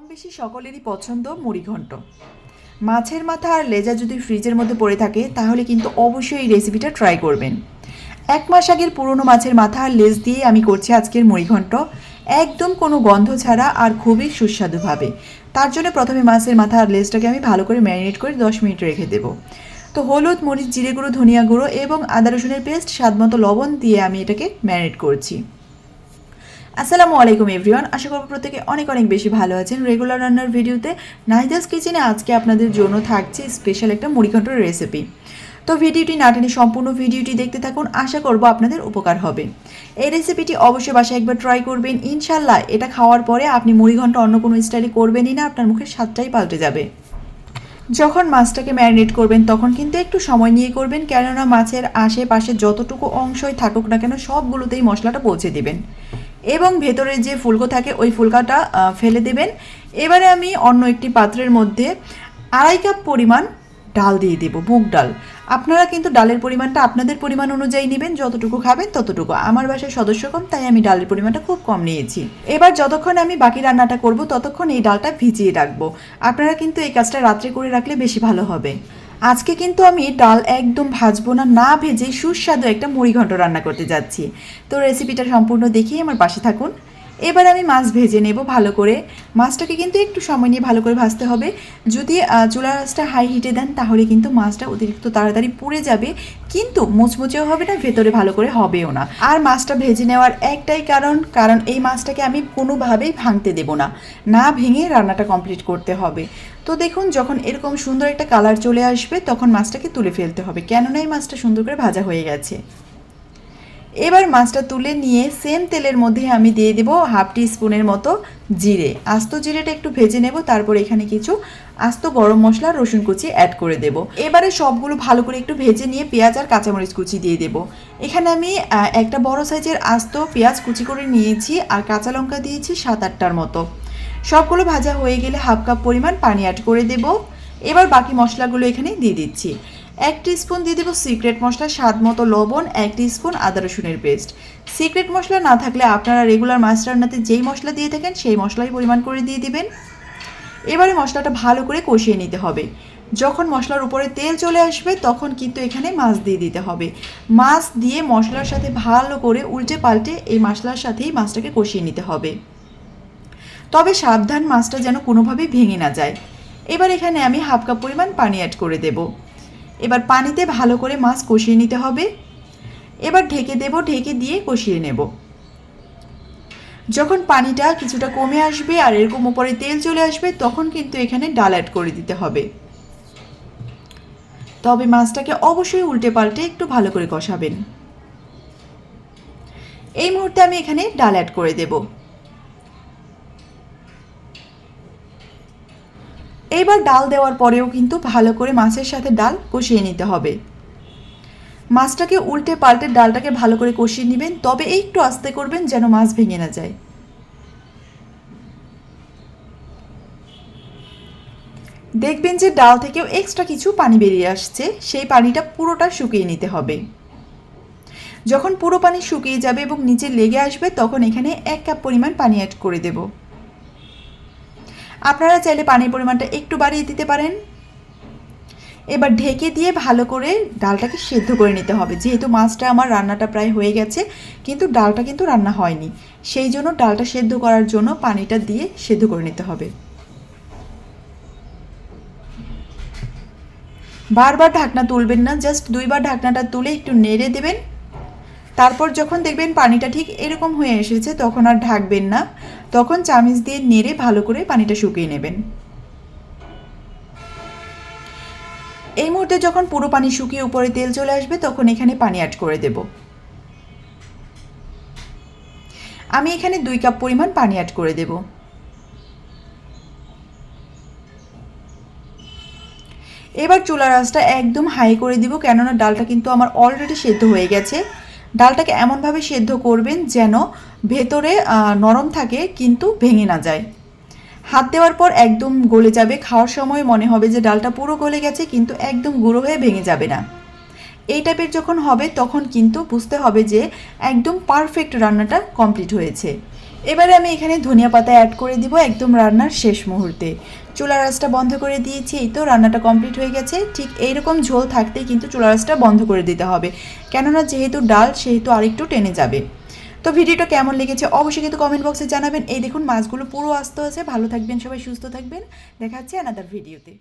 কম বেশি সকলেরই পছন্দ মুড়িঘণ্ট। মাছের মাথা আর লেজা যদি ফ্রিজের মধ্যে পড়ে থাকে, তাহলে কিন্তু অবশ্যই এই রেসিপিটা ট্রাই করবেন। এক মাস আগের পুরনো মাছের মাথা আর লেজ দিয়ে আমি করছি আজকের মুড়িঘণ্ট। একদম কোনো গন্ধ ছাড়া আর খুবই সুস্বাদুভাবে। তার জন্য প্রথমে মাছের মাথা আর লেজটাকে আমি ভালো করে ম্যারিনেট করে দশ মিনিট রেখে দেবো। তো হলুদ, মরিচ, জিরে গুঁড়ো, ধনিয়া গুঁড়ো এবং আদা রসুনের পেস্ট স্বাদ মতো লবণ দিয়ে আমি এটাকে ম্যারিনেট করছি। আসসালামু আলাইকুম এভরিওয়ান আশা করব প্রত্যেকে অনেক অনেক বেশি ভালো আছেন। রেগুলার রান্নার ভিডিওতে নাহিদাস কিচেনে আজকে আপনাদের জন্য থাকছে স্পেশাল একটা মুড়িঘণ্টর রেসিপি তো ভিডিওটি না টেনে সম্পূর্ণ ভিডিওটি দেখতে থাকুন। আশা করব আপনাদের উপকার হবে। এই রেসিপিটি অবশ্যই বাসায় একবার ট্রাই করবেন। ইনশাল্লাহ এটা খাওয়ার পরে আপনি মুড়িঘণ্ট অন্য কোনো স্টাইলে করবেনই না, আপনার মুখের স্বাদটাই পাল্টে যাবে। যখন মাছটাকে ম্যারিনেট করবেন, তখন কিন্তু একটু সময় নিয়ে করবেন। কেননা মাছের আশেপাশে যতটুকু অংশই থাকুক না কেন, সবগুলোতেই মশলাটা পৌঁছে দিবেন। এবং ভেতরে যে ফুলকো থাকে, ওই ফুলকাটা ফেলে দেবেন। এবারে আমি অন্য একটি পাত্রের মধ্যে আড়াই কাপ পরিমাণ ডাল দিয়ে দেব, মুগ ডাল। আপনারা কিন্তু ডালের পরিমাণটা আপনাদের পরিমাণ অনুযায়ী নেবেন, যতটুকু খাবেন ততটুকু। আমার বাসায় সদস্য কম, তাই আমি ডালের পরিমাণটা খুব কম নিয়েছি। এবার যতক্ষণ আমি বাকি রান্নাটা করব, ততক্ষণ এই ডালটা ভিজিয়ে রাখব। আপনারা কিন্তু এই কাজটা রাত্রে করে রাখলে বেশি ভালো হবে। আজকে কিন্তু আমি ডাল একদম ভাজবো না না ভেজে সুস্বাদু একটা মুড়িঘণ্ট রান্না করতে যাচ্ছি। তো রেসিপিটা সম্পূর্ণ দেখেই আমার পাশে থাকুন। এবার আমি মাছ ভেজে নেব ভালো করে। মাছটাকে কিন্তু একটু সময় নিয়ে ভালো করে ভাজতে হবে। যদি চুলা রাসটা হাই হিটে দেন, তাহলে কিন্তু মাছটা অতিরিক্ত তাড়াতাড়ি পুড়ে যাবে কিন্তু মুচমুচেও হবে না, ভেতরে ভালো করে হবেও না। আর মাছটা ভেজে নেওয়ার একটাই কারণ কারণ এই মাছটাকে আমি কোনোভাবেই ভাঙতে দেব না। না ভেঙে রান্নাটা কমপ্লিট করতে হবে। তো দেখুন, যখন এরকম সুন্দর একটা কালার চলে আসবে, তখন মাছটাকে তুলে ফেলতে হবে। কেননা এই মাছটা সুন্দর করে ভাজা হয়ে গেছে। এবার মাছটা তুলে নিয়ে সেম তেলের মধ্যে আমি দিয়ে দেবো হাফ টি স্পুনের মতো জিরে। আস্ত জিরেটা একটু ভেজে নেব, তারপর এখানে কিছু আস্ত গরম মশলা, রসুন কুচি অ্যাড করে দেব। এবারে সবগুলো ভালো করে একটু ভেজে নিয়ে পেঁয়াজ আর কাঁচামরিচ কুচি দিয়ে দেব। এখানে আমি একটা বড় সাইজের আস্ত পেঁয়াজ কুচি করে নিয়েছি আর কাঁচা লঙ্কা দিয়েছি সাত আটটার মতো। সবগুলো ভাজা হয়ে গেলে হাফ কাপ পরিমাণ পানি অ্যাড করে দেব। এবার বাকি মশলাগুলো এখানে দিয়ে দিচ্ছি। এক স্পুন দিয়ে দেবো সিক্রেট মশলা, স্বাদ মতো লবণ, এক স্পুন আদা, রসুনের পেস্ট। সিক্রেট মশলা না থাকলে আপনারা রেগুলার মাছ রান্নাতে যেই মশলা দিয়ে থাকেন, সেই মশলাই পরিমাণ করে দিয়ে দিবেন। এবারে মশলাটা ভালো করে কষিয়ে নিতে হবে। যখন মশলার উপরে তেল চলে আসবে, তখন কিন্তু এখানে মাছ দিয়ে দিতে হবে। মাছ দিয়ে মশলার সাথে ভালো করে উল্টে পাল্টে এই মশলার সাথেই মাছটাকে কষিয়ে নিতে হবে। তবে সাবধান মাছটা যেন কোনোভাবেই ভেঙে না যায়। এবার এখানে আমি হাফ কাপ পরিমাণ পানি অ্যাড করে দেব। এবার পানিতে ভালো করে মাছ কষিয়ে নিতে হবে। এবার ঢেকে দেব, ঢেকে দিয়ে কষিয়ে নেব। যখন পানিটা কিছুটা কমে আসবে আর এরকম উপরে তেল চলে আসবে, তখন কিন্তু এখানে ডাল অ্যাড করে দিতে হবে। তবে মাছটাকে অবশ্যই উল্টে পাল্টে একটু ভালো করে কষাবেন। এই মুহূর্তে আমি এখানে ডাল অ্যাড করে দেবো। এইবার ডাল দেওয়ার পরেও কিন্তু ভালো করে মাছের সাথে ডাল কষিয়ে নিতে হবে। মাছটাকে উল্টে পাল্টে ডালটাকে ভালো করে কষিয়ে নেবেন, তবে একটু আস্তে করবেন যেন মাছ ভেঙে না যায়। দেখবেন যে ডাল থেকেও এক্সট্রা কিছু পানি বেরিয়ে আসছে, সেই পানিটা পুরোটা শুকিয়ে নিতে হবে। যখন পুরো পানি শুকিয়ে যাবে এবং নিচে লেগে আসবে, তখন এখানে এক কাপ পরিমাণ পানি অ্যাড করে দেবো। আপনারা চাইলে পানির পরিমাণটা একটু বাড়িয়ে দিতে পারেন। এবার ঢেকে দিয়ে ভালো করে ডালটাকে সেদ্ধ করে নিতে হবে। যেহেতু মাছটা আমার রান্নাটা প্রায় হয়ে গেছে, কিন্তু ডালটা কিন্তু রান্না হয়নি। সেই জন্য ডালটা সেদ্ধ করার জন্য পানিটা দিয়ে সেদ্ধ করে নিতে হবে। বারবার ঢাকনা তুলবেন না, জাস্ট দুইবার ঢাকনাটা তুলে একটু নেড়ে দেবেন। তারপর যখন দেখবেন পানিটা ঠিক এরকম হয়ে এসেছে, তখন আর ঢাকবেন না। তখন চামিচ দিয়ে নেড়ে ভালো করে পানিটা শুকিয়ে নেবেন। এই মুহূর্তে যখন পুরো পানি শুকিয়ে উপরে তেল চলে আসবে, তখন এখানে পানি অ্যাড করে দেব। আমি এখানে দুই কাপ পরিমাণ পানি অ্যাড করে দেব। এবার চুলার আঁচটা একদম হাই করে দিব, কেননা ডালটা কিন্তু আমার অলরেডি সেদ্ধ হয়ে গেছে। ডালটাকে এমনভাবে সেদ্ধ করবেন যেন ভেতরে নরম থাকে কিন্তু ভেঙে না যায়। হাত দেওয়ার পর একদম গলে যাবে। খাওয়ার সময় মনে হবে যে ডালটা পুরো গলে গেছে কিন্তু একদম গুঁড়ো হয়ে ভেঙে যাবে না। এই টাইপের যখন হবে তখন কিন্তু বুঝতে হবে যে একদম পারফেক্ট রান্নাটা কমপ্লিট হয়েছে। এবারে আমি এখানে ধনিয়া পাতা অ্যাড করে দিব একদম রান্নার শেষ মুহূর্তে। চুলা রাসটা বন্ধ করে দিয়েছি, এই তো রান্নাটা কমপ্লিট হয়ে গেছে। ঠিক এইরকম ঝোল থাকতেই কিন্তু চুলা রাসটা বন্ধ করে দিতে হবে। কেননা যেহেতু ডাল, সেহেতু আরেকটু টেনে যাবে। তো ভিডিওটা কেমন লেগেছে অবশ্যই কিন্তু কমেন্ট বক্সে জানাবেন। এই দেখুন, মাছগুলো পুরো আস্ত আছে। ভালো থাকবেন সবাই, সুস্থ থাকবেন। দেখা আনাদার ভিডিওতে